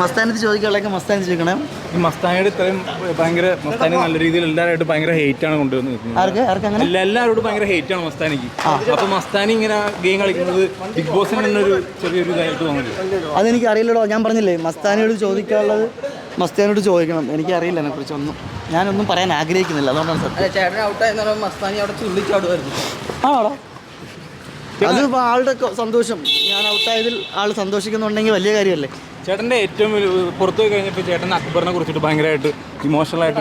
മസ്താനത്ത് ചോദിക്കാനുള്ളതൊക്കെ മസ്താനത്ത് ചോദിക്കണം. ഈ മസ്താനിയുടെ ഇത്രയും ഭയങ്കര മസ്താനി നല്ല രീതിയിൽ എല്ലാവരായിട്ട് ഭയങ്കര ഹേറ്റ് ആണ് കൊണ്ടുവന്ന് നിൽക്കുന്നത്. ആർക്ക്? ആർക്ക് അങ്ങനെ? എല്ലാ എല്ലാവരോടും ഭയങ്കര ഹേറ്റ് ആണ് മസ്താനിക്ക്. അപ്പൊ മസ്താനി ഇങ്ങനെ ഗെയിം കളിക്കുന്നത് ബിഗ് ബോസിന് തന്നെ ഒരു ചെറിയൊരു ഇതായിട്ട് തോന്നുന്നു അതെനിക്ക് അറിയില്ലല്ലോ ഞാൻ പറഞ്ഞില്ലേ മസ്താനിയോട് ചോദിക്കാനുള്ളത് മസ്താനിയോട് ചോദിക്കണം. എനിക്കറിയില്ല അതിനെക്കുറിച്ചൊന്നും ഞാനൊന്നും പറയാൻ ആഗ്രഹിക്കുന്നില്ല അതുകൊണ്ടാണ് സത്യം. ചേട്ടൻ മസ്താനി അവിടെ ചുള്ളിച്ചാടുമായിരുന്നു. അത് ഇപ്പൊ ആളുടെ സന്തോഷം. ഞാൻ ഔട്ടായതിൽ ആൾ സന്തോഷിക്കുന്നുണ്ടെങ്കിൽ വലിയ കാര്യമല്ലേ? ചേട്ടന്റെ ഏറ്റവും പുറത്തു പോയി കഴിഞ്ഞപ്പോൾ ചേട്ടൻ അക്ബറിനെ കുറിച്ചിട്ട് ഭയങ്കരമായിട്ട് ഇമോഷണൽ ആയിട്ട്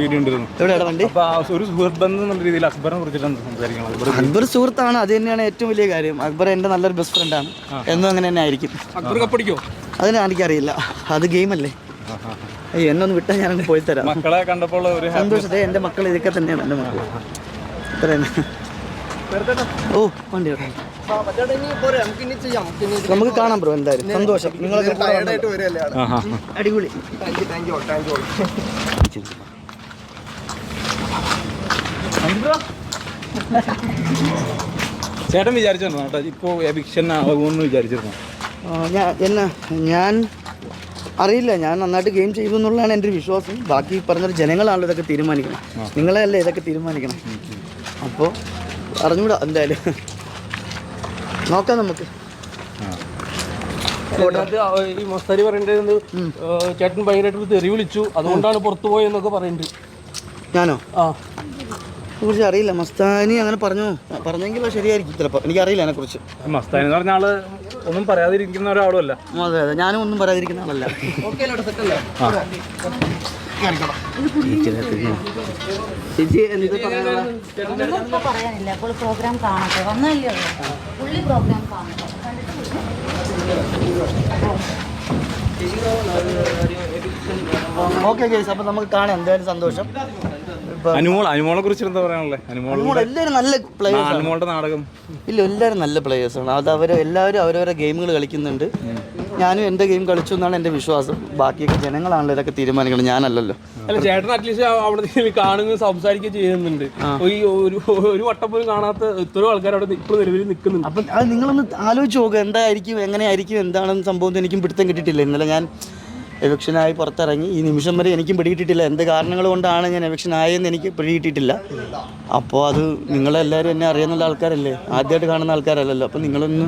വീഡിയോ ഉണ്ടായിരുന്നു എവിടെയാണ് വണ്ടി? അപ്പൊ ഒരു സുഹൃത്ത് ബന്ധം എന്നുള്ള രീതിയിൽ അക്ബറിനെ കുറിച്ചിട്ടാണ് സംസാരിക്കുന്നത്. അക്ബർ സുഹൃത്താണ്. അത് തന്നെയാണ് ഏറ്റവും വലിയ കാര്യം. അക്ബർ എന്റെ നല്ലൊരു ബെസ്റ്റ് ഫ്രണ്ടാണ് എന്നും അങ്ങനെ തന്നെ ആയിരിക്കും. അക്ബർ കപ്പടിക്കോ അതിന് എനിക്കറിയില്ല. അത് ഗെയിമല്ലേ അയ്യോ എന്നെ ഒന്ന് വിട്ടാൽ ഞാനങ്ങ് പോയി തരാം. മക്കളെ കണ്ടപ്പോൾ സന്തോഷത്തെ എന്റെ മക്കൾ ഇതൊക്കെ തന്നെയാണ് എന്റെ മക്കൾ. ഇത്രയാണ് തന്നെ ഓ. വണ്ടി നമുക്ക് കാണാം ബ്രോ എന്തായാലും. സന്തോഷം. നിങ്ങളൊക്കെ അടിപൊളി. ചേട്ടൻ വിചാരിച്ചിരുന്നു കേട്ടോ? ഇപ്പോൾ എവിക്ഷൻ ആകുമെന്ന് വിചാരിച്ചിരുന്നു? ഞാൻ എന്നാ ഞാൻ അറിയില്ല. ഞാൻ നന്നായിട്ട് ഗെയിം ചെയ്തു എന്നുള്ളതാണ് എന്റെ ഒരു വിശ്വാസം. ബാക്കി പറഞ്ഞൊരു പറഞ്ഞ ജനങ്ങളാണല്ലോ ഇതൊക്കെ തീരുമാനിക്കണം നിങ്ങളെയല്ലേ ഇതൊക്കെ തീരുമാനിക്കണം? അപ്പോൾ അറിഞ്ഞൂടാ എന്തായാലും. നോക്കാം നമുക്ക്. ഈ മസ്താരി പറയേണ്ടത് ചേട്ടൻ ഭയങ്കരമായിട്ട് തെറി വിളിച്ചു. അതുകൊണ്ടാണ് പുറത്തു പോയെന്നൊക്കെ പറയുന്നുണ്ട് ഞാനോ? ആ. കുറിച്ച് അറിയില്ല. മസ്താനി അങ്ങനെ പറഞ്ഞു? പറഞ്ഞെങ്കിൽ ശരിയായിരിക്കും ചിലപ്പോൾ എനിക്കറിയില്ല അതിനെക്കുറിച്ച് മസ്താനി എന്ന് പറഞ്ഞ ആൾ ഒന്നും പറയാതിരിക്കുന്ന ഒരാളും അല്ല. അതെ അതെ. ഞാനും ഒന്നും പറയാതിരിക്കുന്ന ആളല്ല. ചേച്ചി എന്ത് ഒന്നും പറയാനില്ല. അപ്പോൾ പ്രോഗ്രാം കാണട്ടെ. വന്നല്ലേ ഉള്ളൂ. പുള്ളി പ്രോഗ്രാം കാണട്ടെ. ഓക്കെ കേസ് അപ്പം നമുക്ക് കാണാം. എന്തായാലും സന്തോഷം. അനുമോൾ അനുമോളെ കുറിച്ച് എന്താ പറയാനുള്ളത് അനുമോൾ എല്ലാവരും നല്ല പ്ലേയേഴ്സ് അനുമോളുടെ നാടകം. ഇല്ല എല്ലാവരും നല്ല പ്ലേയേഴ്സാണ് അത് അവർ എല്ലാവരും അവരവരെ ഗെയിമുകൾ കളിക്കുന്നുണ്ട്. ഞാനും എന്റെ ഗെയിം കളിച്ചു എന്നാണ് എന്റെ വിശ്വാസം. ബാക്കിയൊക്കെ ജനങ്ങളാണല്ലോ ഇതൊക്കെ തീരുമാനിക്കുന്നത്. ഞാനല്ലല്ലോ. അല്ല ചേട്ടൻ അറ്റ്ലീസ്റ്റ് അവിടെ കാണുകയും സംസാരിക്കുകയും ചെയ്യുന്നുണ്ട്. ഈ ഒരു ഒരു വട്ടം പോലും കാണാത്ത ഇത്ര ആൾക്കാർ അവിടെ ഇപ്പോഴും നിലവിൽ നിൽക്കുന്നുണ്ട്. അപ്പം അത് നിങ്ങളൊന്ന് ആലോചിച്ച് നോക്കുക എന്തായിരിക്കും എങ്ങനെയായിരിക്കും എന്താണെന്ന് സംഭവം എനിക്കും പിടുത്തം കിട്ടിയിട്ടില്ല. ഇന്നലെ ഞാൻ എവിക്ഷനായി പുറത്തിറങ്ങി ഈ നിമിഷം വരെ എനിക്കും പിടികിട്ടിട്ടില്ല എന്ത് കാരണങ്ങൾ കൊണ്ടാണ് ഞാൻ എവിക്ഷൻ ആയെന്ന് എനിക്ക് പിടികിട്ടിട്ടില്ല അപ്പോൾ അത് നിങ്ങളെല്ലാവരും എന്നെ അറിയുന്ന ആൾക്കാരല്ലേ? ആദ്യമായിട്ട് കാണുന്ന ആൾക്കാരല്ലല്ലോ. അപ്പോൾ നിങ്ങളൊന്ന്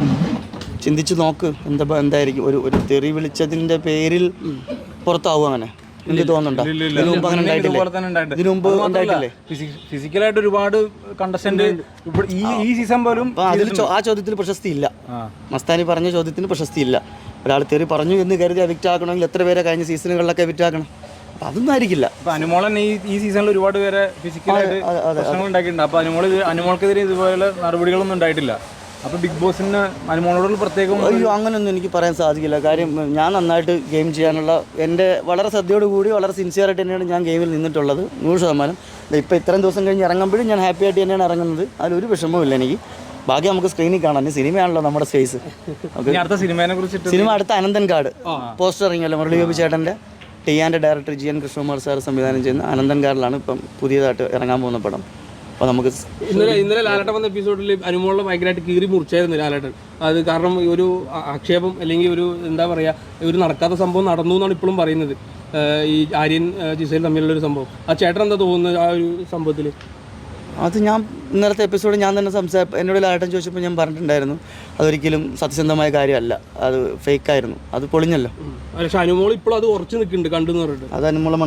ചിന്തിച്ച് നോക്ക്. എന്താ എന്തായിരിക്കും? ഒരു ഒരു തെറി വിളിച്ചതിന്റെ പേരിൽ പുറത്താവും അങ്ങനെ എനിക്ക് തോന്നുന്നുണ്ടോ? ഫിസിക്കലായിട്ട് ഒരുപാട് കണ്ടസ്റ്റന്റ് ഈ ഈ സീസൺ പോലും ആ ചോദ്യത്തിൽ പ്രശസ്തി ഇല്ല മസ്താനി പറഞ്ഞ ചോദ്യത്തിന് പ്രശസ്തി ഇല്ല ഒരാൾ തെറി പറഞ്ഞു എന്ന് കരുതി എവിക്റ്റ് ആക്കണമെങ്കിൽ എത്ര പേരെ കഴിഞ്ഞ സീസണുകളിലൊക്കെ എവിക്റ്റ് ആക്കണം? അപ്പം അതൊന്നും ആയിരിക്കില്ല അനുമോളൻ ഈ ഈ സീസണിൽ ഒരുപാട് പേരെ ഫിസിക്കലായിട്ട് പ്രശ്നങ്ങൾ ഉണ്ടാക്കിയിട്ടുണ്ട്. അപ്പൊ അനുമോൾ അനുമോൾക്കെതിരെ ഇതുപോലെ നടപടികളൊന്നും ഉണ്ടായിട്ടില്ല. അപ്പൊ ബിഗ് ബോസിന് അനുമോളോടുള്ള പ്രത്യേകം അയ്യോ അങ്ങനൊന്നും എനിക്ക് പറയാൻ സാധിക്കില്ല. കാര്യം ഞാൻ നന്നായിട്ട് ഗെയിം ചെയ്യാനുള്ള എന്റെ വളരെ ശ്രദ്ധയോട് കൂടി വളരെ സിൻസിയർ ആയിട്ട് തന്നെയാണ് ഞാൻ ഗെയിമിൽ നിന്നിട്ടുള്ളത്. നൂറ് ശതമാനം. ഇപ്പോൾ ഇത്രയും ദിവസം കഴിഞ്ഞ് ഇറങ്ങുമ്പോഴും ഞാൻ ഹാപ്പി ആയിട്ട് തന്നെയാണ് ഇറങ്ങുന്നത്. അതിലൊരു വിഷമവും ഇല്ല എനിക്ക്. ബാക്കി നമുക്ക് സ്ക്രീനിൽ കാണാം. സിനിമയാണല്ലോ നമ്മുടെ സ്പേസ് അടുത്ത സിനിമയെ സിനിമ അടുത്ത അനന്തൻ കാട് പോസ്റ്റർ ഇറങ്ങിയല്ലോ മുരളി ഗോപി ചേട്ടന്റെ. T and director G N Krishnakumar sir സംവിധാനം ചെയ്യുന്ന അനന്തൻ കാടിലാണ് ഇപ്പം പുതിയതായിട്ട് ഇറങ്ങാൻ പോകുന്ന പടം. അപ്പോൾ നമുക്ക് ഇന്നലെ ഇന്നലെ ലാലേട്ടൻ വന്ന എപ്പിസോഡിൽ അനുമോളിനെ ഭയങ്കരമായിട്ട് കീറി മുറിച്ചായിരുന്നു ലാലേട്ടൻ. അത് കാരണം ഒരു ആക്ഷേപം അല്ലെങ്കിൽ ഒരു എന്താ പറയുക ഒരു നടക്കാത്ത സംഭവം നടന്നു എന്നാണ് ഇപ്പോഴും പറയുന്നത്. ഈ ആര്യൻ ജിസയിൽ ജിസൈൽ തമ്മിലുള്ള ഒരു സംഭവം. ആ ചേട്ടൻ എന്താ തോന്നുന്നത് ആ ഒരു സംഭവത്തിൽ അത് ഞാൻ ഇന്നലത്തെ എപ്പിസോഡ് ഞാൻ തന്നെ സംസാ എന്നോട് ലാലട്ടൻ ചോദിച്ചപ്പോൾ ഞാൻ പറഞ്ഞിട്ടുണ്ടായിരുന്നു. അതൊരിക്കലും സത്യസന്ധമായ കാര്യമല്ല. അത് ഫേക്ക് ആയിരുന്നു. അത് പൊളിഞ്ഞല്ലോ. പക്ഷെ അനുമോൾ ഇപ്പോൾ അത് ഉറച്ചു നിൽക്കുന്നുണ്ട് കണ്ടു പറഞ്ഞിട്ട്. അത് അനുമോളം